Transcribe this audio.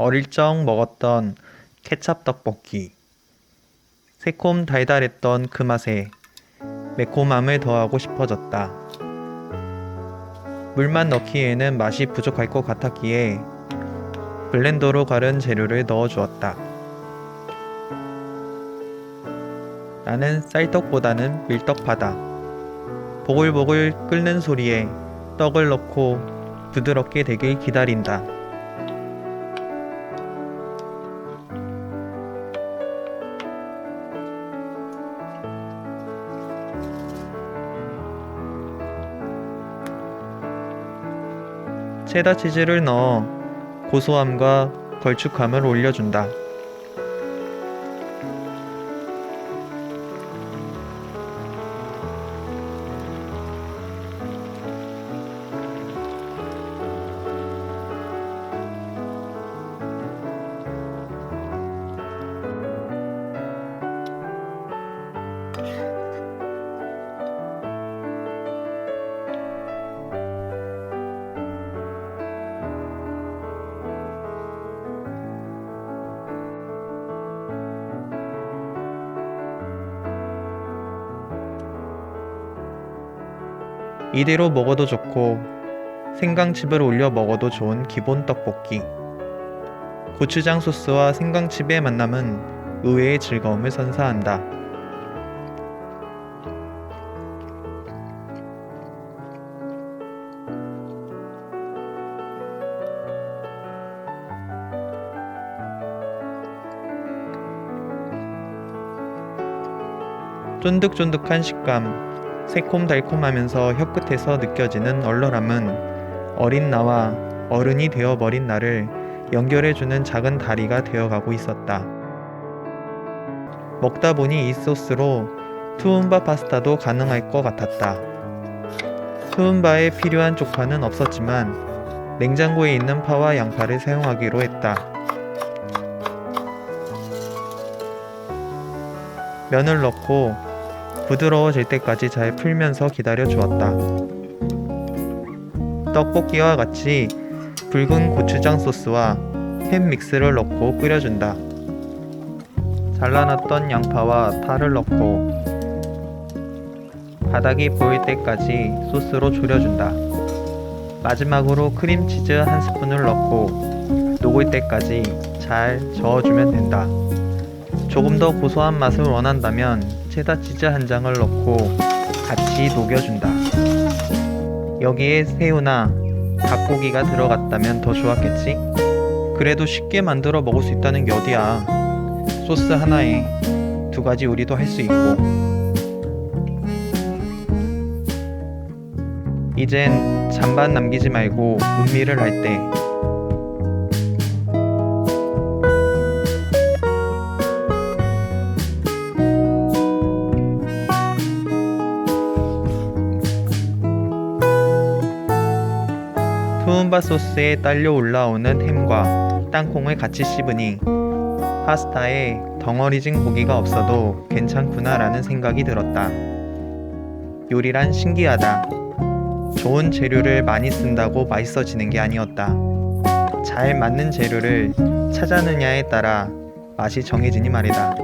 어릴 적 먹었던 케찹 떡볶이. 새콤 달달했던 그 맛에 매콤함을 더하고 싶어졌다. 물만 넣기에는 맛이 부족할 것 같았기에 블렌더로 갈은 재료를 넣어 주었다. 나는 쌀떡보다는 밀떡파다. 보글보글 끓는 소리에 떡을 넣고 부드럽게 되길 기다린다. 체다 치즈를 넣어 고소함과 걸쭉함을 올려준다. 이대로 먹어도 좋고 생강칩을 올려 먹어도 좋은 기본 떡볶이. 고추장 소스와 생강칩의 만남은 의외의 즐거움을 선사한다. 쫀득쫀득한 식감, 새콤달콤하면서 혀끝에서 느껴지는 얼얼함은 어린 나와 어른이 되어버린 나를 연결해주는 작은 다리가 되어가고 있었다. 먹다 보니 이 소스로 투움바 파스타도 가능할 것 같았다. 투움바에 필요한 쪽파는 없었지만 냉장고에 있는 파와 양파를 사용하기로 했다. 면을 넣고 부드러워질 때까지 잘 풀면서 기다려 주었다. 떡볶이와 같이 붉은 고추장 소스와 햄 믹스를 넣고 끓여준다. 잘라놨던 양파와 파를 넣고 바닥이 보일 때까지 소스로 졸여준다. 마지막으로 크림치즈 한 스푼을 넣고 녹을 때까지 잘 저어주면 된다. 조금 더 고소한 맛을 원한다면 체다 치즈 한 장을 넣고 같이 녹여준다. 여기에 새우나 닭고기가 들어갔다면 더 좋았겠지? 그래도 쉽게 만들어 먹을 수 있다는 게 어디야. 소스 하나에 두 가지 요리도 할 수 있고. 이젠 잔반 남기지 말고 음미를 할 때 투움바 소스에 딸려 올라오는 햄과 땅콩을 같이 씹으니 파스타에 덩어리진 고기가 없어도 괜찮구나라는 생각이 들었다. 요리란 신기하다. 좋은 재료를 많이 쓴다고 맛있어지는 게 아니었다. 잘 맞는 재료를 찾아느냐에 따라 맛이 정해지니 말이다.